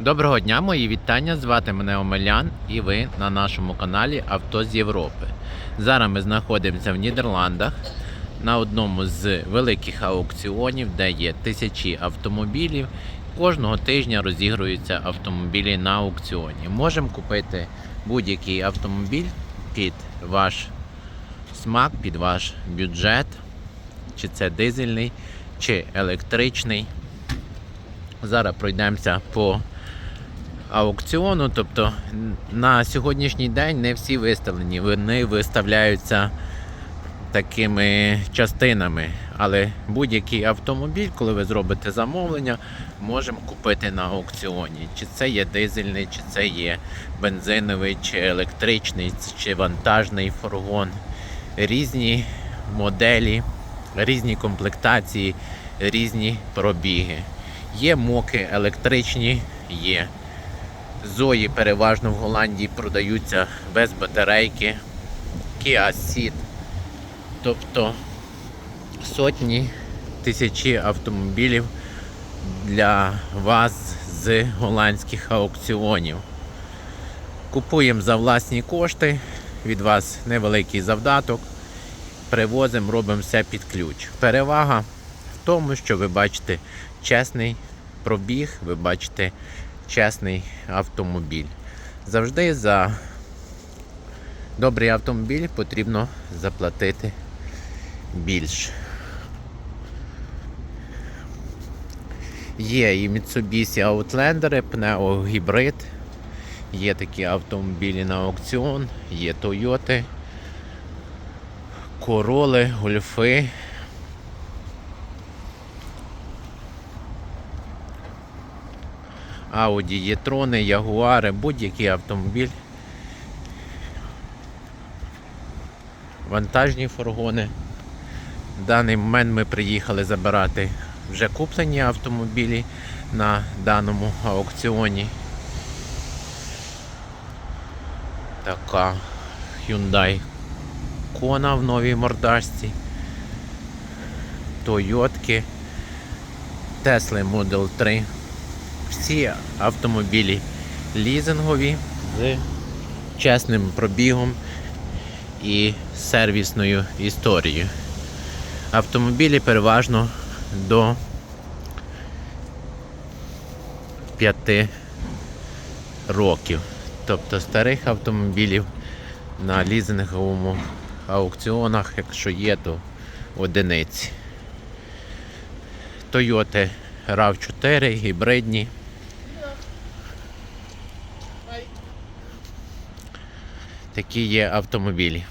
Доброго дня, мої вітання. Звати мене Омелян і ви на нашому каналі Авто з Європи. Зараз ми знаходимося в Нідерландах на одному з великих аукціонів, де є тисячі автомобілів. Кожного тижня розігруються автомобілі на аукціоні. Можемо купити будь-який автомобіль під ваш смак, під ваш бюджет, чи це дизельний, чи електричний. Зараз пройдемося по аукціону. Тобто на сьогоднішній день не всі виставлені, вони виставляються такими частинами. Але будь-який автомобіль, коли ви зробите замовлення, можемо купити на аукціоні. Чи це є дизельний, чи це є бензиновий, чи електричний, чи вантажний фургон. Різні моделі, різні комплектації, різні пробіги. Є моки електричні, є. Зої переважно в Голландії продаються без батарейки, Kia Ceed. Тобто сотні тисячі автомобілів для вас з голландських аукціонів. Купуємо за власні кошти, від вас невеликий завдаток, привозимо, робимо все під ключ. Перевага в тому, що ви бачите чесний пробіг, ви бачите чесний автомобіль. Завжди за добрий автомобіль потрібно заплатити більше. Є і Mitsubishi Outlander, Pneo гібрид. Є такі автомобілі на аукціон, є Toyota, Короли, Гольфи. Audi, Єтрони, Ягуари, будь-який автомобіль. Вантажні фургони. В даний момент ми приїхали забирати вже куплені автомобілі на даному аукціоні. Така Hyundai Kona в новій мордашці. Тойотки. Tesla Model 3 всі автомобілі лізингові з чесним пробігом і сервісною історією. Автомобілі переважно до 5 років. Тобто старих автомобілів на лізинговому аукціонах, якщо є, то одиниці. Toyota RAV4 гібридні. Такі є автомобілі.